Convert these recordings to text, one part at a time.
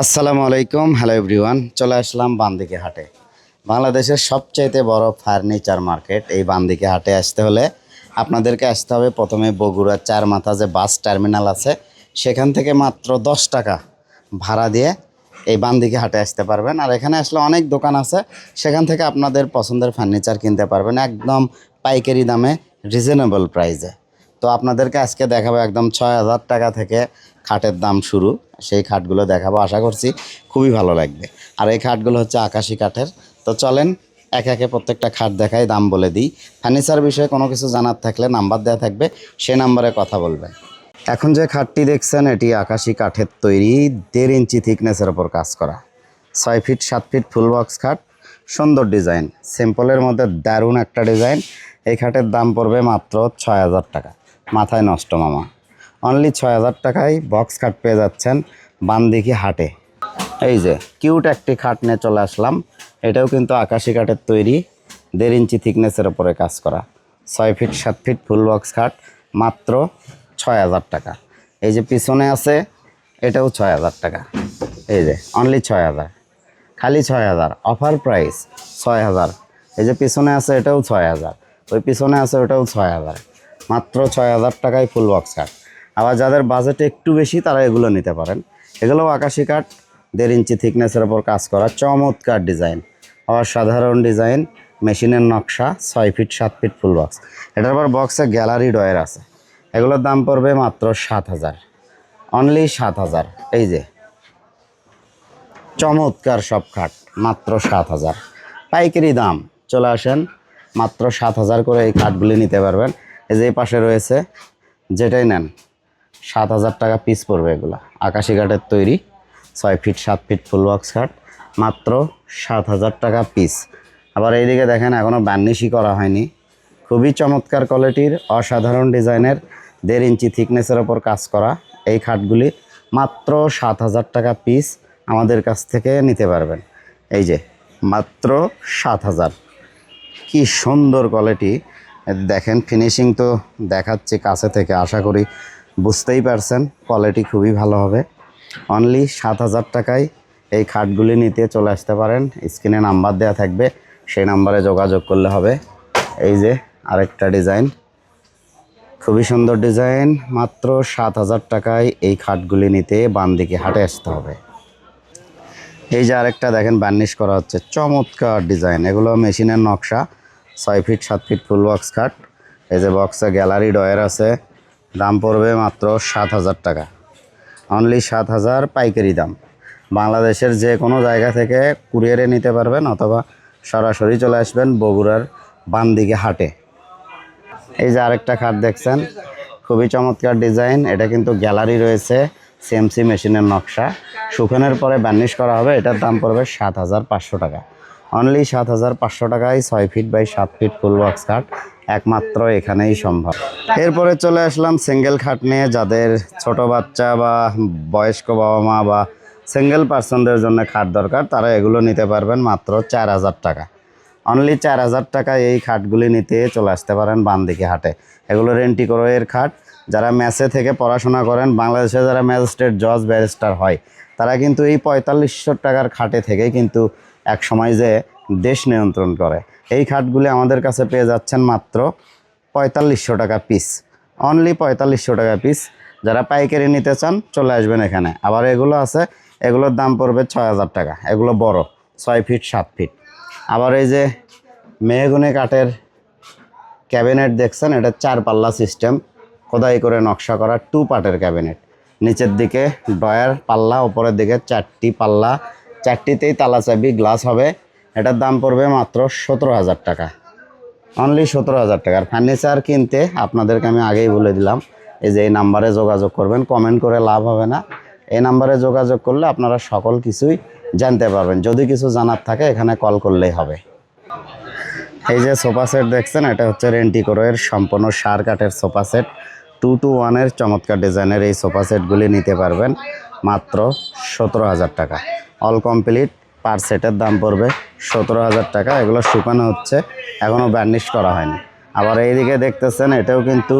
আসসালামু আলাইকুম, hello everyone. চলে আসলাম বান্দিকে হাটে। বাংলাদেশের সবচাইতে বড় ফার্নিচার মার্কেট, এই বান্দিকে হাটে আসতে হলে আপনাদেরকে আসতে হবে প্রথমে বগুড়ার চার মাথা যে বাস টার্মিনাল আছে, সেখান থেকে মাত্র দশ টাকা ভাড়া দিয়ে এই বান্দিকে হাটে আসতে পারবেন। আর এখানে আসলে অনেক দোকান আছে, সেখান থেকে আপনাদের পছন্দের ফার্নিচার কিনতে পারবেন, একদম পাইকারি দামে রিজনেবল প্রাইসে তো আপনাদেরকে আজকে দেখাবো একদম ছয় হাজার টাকা থেকে খাটের দাম শুরু। সেই খাটগুলো দেখাবো, আশা করছি খুবই ভালো লাগবে। আর এই খাটগুলো হচ্ছে আকাশি কাঠের। তো চলেন, একে একে প্রত্যেকটা খাট দেখাই, দাম বলে দিই। ফার্নিচার বিষয়ে কোনো কিছু জানার থাকলে নাম্বার দেওয়া থাকবে, সে নাম্বারে কথা বলবেন এখন যে খাটটি দেখছেন, এটি আকাশি কাঠের তৈরি, দেড় ইঞ্চি থিকনেসের ওপর কাজ করা। ছয় ফিট, সাত ফিট ফুল বক্স খাট, সুন্দর ডিজাইন। সিম্পলের মধ্যে দারুণ একটা ডিজাইন। এই খাটের দাম পড়বে মাত্র ছয় হাজার টাকা। মাথায় নষ্ট, মামা। অনলি ছয় হাজার টাকায় বক্স খাট পেয়ে যাচ্ছেন বানদিঘি হাটে। এই যে কিউট একটি খাট নিয়ে চলে আসলাম। এটাও কিন্তু আকাশি কাঠের তৈরি, দেড় ইঞ্চি থিকনেসের ওপরে কাজ করা। ছয় ফিট সাত ফিট ফুল বক্স খাট মাত্র ছয় হাজার টাকা। এই যে পিছনে আছে, এটাও ছয় হাজার টাকা। এই যে অনলি ছয় হাজার খালি ছয় হাজার অফার প্রাইস ছয় হাজার এই যে পিছনে আছে, এটাও ছয় হাজার ওই পিছনে আছে, ওটাও ছয় হাজার মাত্র ছয় হাজার টাকায় ফুল বক্স কাঠ আবার যাদের বাজেট একটু বেশি, তারা এগুলো নিতে পারেন। এগুলোও আকাশি কাঠ দেড় ইঞ্চি থিকনেসের ওপর কাজ করা, চমৎকার ডিজাইন আবার সাধারণ ডিজাইন মেশিনের নকশা, ছয় ফিট সাত ফিট ফুল বক্স এটার আবার বক্সে গ্যালারি ডয়ের আছে। এগুলোর দাম পড়বে মাত্র সাত হাজার। অনলি সাত হাজার। এই যে, চমৎকার সব খাট মাত্র সাত হাজার। পাইকারি দাম, চলে আসেন, মাত্র সাত হাজার করে এই খাটগুলি নিতে পারবেন। এই যে পাশে রয়েছে, যেটাই নেন, সাত হাজার টাকা পিস পড়বে এগুলো। আকাশি কাঠের তৈরি, ছয় ফিট সাত ফিট ফুল বক্স খাট মাত্র সাত হাজার টাকা পিস আবার এইদিকে দেখেন এখনও বার্নিশই করা হয়নি। খুবই চমৎকার কোয়ালিটির অসাধারণ ডিজাইনের, দেড় ইঞ্চি থিকনেসের ওপর কাজ করা এই খাটগুলি, মাত্র সাত হাজার টাকা পিস আমাদের কাছ থেকে নিতে পারবেন। এই যে, মাত্র সাত হাজার। কী সুন্দর কোয়ালিটি দেখেন ফিনিশিং তো দেখাচ্ছি কাছে থেকে, আশা করি বুঝতেই পারছেন কোয়ালিটি খুবই ভালো হবে। অনলি সাত হাজার টাকায় এই খাটগুলি নিতে চলে আসতে পারেন স্ক্রিনে নাম্বার দেওয়া থাকবে, সেই নাম্বারে যোগাযোগ করলে হবে। এই যে আরেকটা ডিজাইন খুবই সুন্দর ডিজাইন মাত্র সাত হাজার টাকায় এই খাটগুলি নিতে বাম দিকে হাটে আসতে হবে। এই যে আরেকটা দেখেন বার্নিশ করা হচ্ছে, চমৎকার ডিজাইন এগুলো মেশিনের নকশা। ছয় ফিট সাত ফিট ফুল বক্স খাট এই যে বক্সে গ্যালারি ডয়ের আছে, দাম পড়বে মাত্র সাত হাজার টাকা। অনলি সাত হাজার পাইকারি দাম। বাংলাদেশের যে কোনো জায়গা থেকে কুরিয়ারে নিতে পারবেন অথবা সরাসরি চলে আসবেন বগুড়ার বাম দিকে হাটে। এই যে আরেকটা খাট দেখছেন, খুবই চমৎকার ডিজাইন এটা কিন্তু গ্যালারি রয়েছে সিএমসি মেশিনের নকশা। শুকানোর পরে বার্নিশ করা হবে, এটার দাম পড়বে সাত হাজার পাঁচশো টাকা। অনলি সাত হাজার পাঁচশো টাকায় ছয় ফিট বাই সাত ফিট ফুল বক্স খাট একমাত্র এখানেই সম্ভব। এরপরে চলে আসলাম সিঙ্গেল খাট নিয়ে, যাদের ছোট বাচ্চা বা বয়স্ক বাবা মা বা সিঙ্গেল পার্সনদের জন্য খাট দরকার, তারা এগুলো নিতে পারবেন মাত্র চার হাজার টাকা। অনলি চার হাজার টাকা এই খাটগুলি নিতে চলে আসতে পারেন বানদিকে হাটে। এগুলো রেন্টি এর খাট যারা ম্যাচে থেকে পড়াশোনা করেন, বাংলাদেশে যারা ম্যাজিস্ট্রেট, জজ, ব্যারিস্টার হয়, তারা কিন্তু এই পঁয়তাল্লিশশো টাকার খাটে থেকে কিন্তু এক সময় যে দেশ নিয়ন্ত্রণ করে। এই খাটগুলি আমাদের কাছে পেয়ে যাচ্ছেন মাত্র পঁয়তাল্লিশশো টাকা পিস অনলি পঁয়তাল্লিশশো টাকা পিস যারা পাইকারি নিতে চান, চলে আসবেন এখানে। আবার এগুলো আছে, এগুলোর দাম পড়বে ছয় হাজার টাকা। এগুলো বড়, ছয় ফিট সাত ফিট আবার এই যে মেহগুনি কাঠের ক্যাবিনেট দেখছেন, এটা চার পাল্লা সিস্টেম খোদাই করে নকশা করা টু পার্টের ক্যাবিনেট। নিচের দিকে ডয়ার পাল্লা, উপরের দিকে চারটি পাল্লা। চারটিতেই তালা চাবি, গ্লাস হবে। এটার দাম পড়বে মাত্র সতেরো হাজার টাকা। অনলি সতেরো হাজার টাকার ফার্নিচার কিনতে আপনাদেরকে আমি আগেই বলে দিলাম, এই যে এই নাম্বারে যোগাযোগ করবেন কমেন্ট করে লাভ হবে না। এই নাম্বারে যোগাযোগ করলে আপনারা সকল কিছুই জানতে পারবেন। যদি কিছু জানার থাকে এখানে কল করলেই হবে। এই যে সোফা সেট দেখছেন, এটা হচ্ছে রেন্টিকোরের সম্পূর্ণ সার কাঠের সোফা সেট। টু টু ওয়ানের চমৎকার ডিজাইনের এই সোফা সেটগুলি নিতে পারবেন মাত্র সতেরো হাজার টাকা। অল কমপ্লিট পার সেটের দাম পড়বে সতেরো হাজার টাকা। এগুলো শুকানো হচ্ছে এখনও বার্নিশ করা হয়নি। আবার এইদিকে দেখতেছেন, এটাও কিন্তু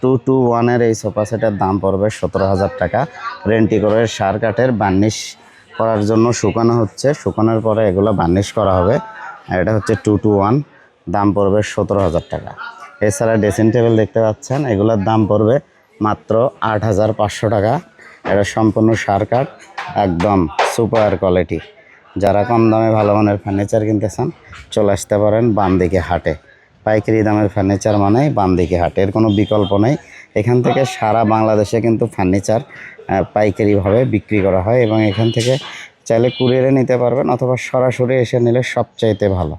টু টু ওয়ানের এই সোফা সেটের দাম পড়বে সতেরো হাজার টাকা। রেন্টি করে সার কাঠের বার্নিশ করার জন্য শুকানো হচ্ছে। শুকানোর পরে এগুলো বার্নিশ করা হবে। এটা হচ্ছে টু টু ওয়ান দাম পড়বে সতেরো হাজার টাকা। এছাড়া ড্রেসিং টেবিল দেখতে পাচ্ছেন, এগুলোর দাম পড়বে মাত্র আট হাজার পাঁচশো টাকা। এটা সম্পূর্ণ সার কাঠ, একদম সুপার কোয়ালিটি। যারা কম দামে ভালো মানের ফার্নিচার কিনতে চান চলে আসতে পারেন বাম দিকে হাটে। পাইকারি দামের ফার্নিচার মানে বাম দিকে হাটে। এর কোনো বিকল্প নেই। এখান থেকে সারা বাংলাদেশে কিন্তু ফার্নিচার পাইকারিভাবে বিক্রি করা হয় এবং এখান থেকে চাইলে কুরিয়ারে নিতে পারবেন অথবা সরাসরি এসে নিলে সবচাইতে ভালো।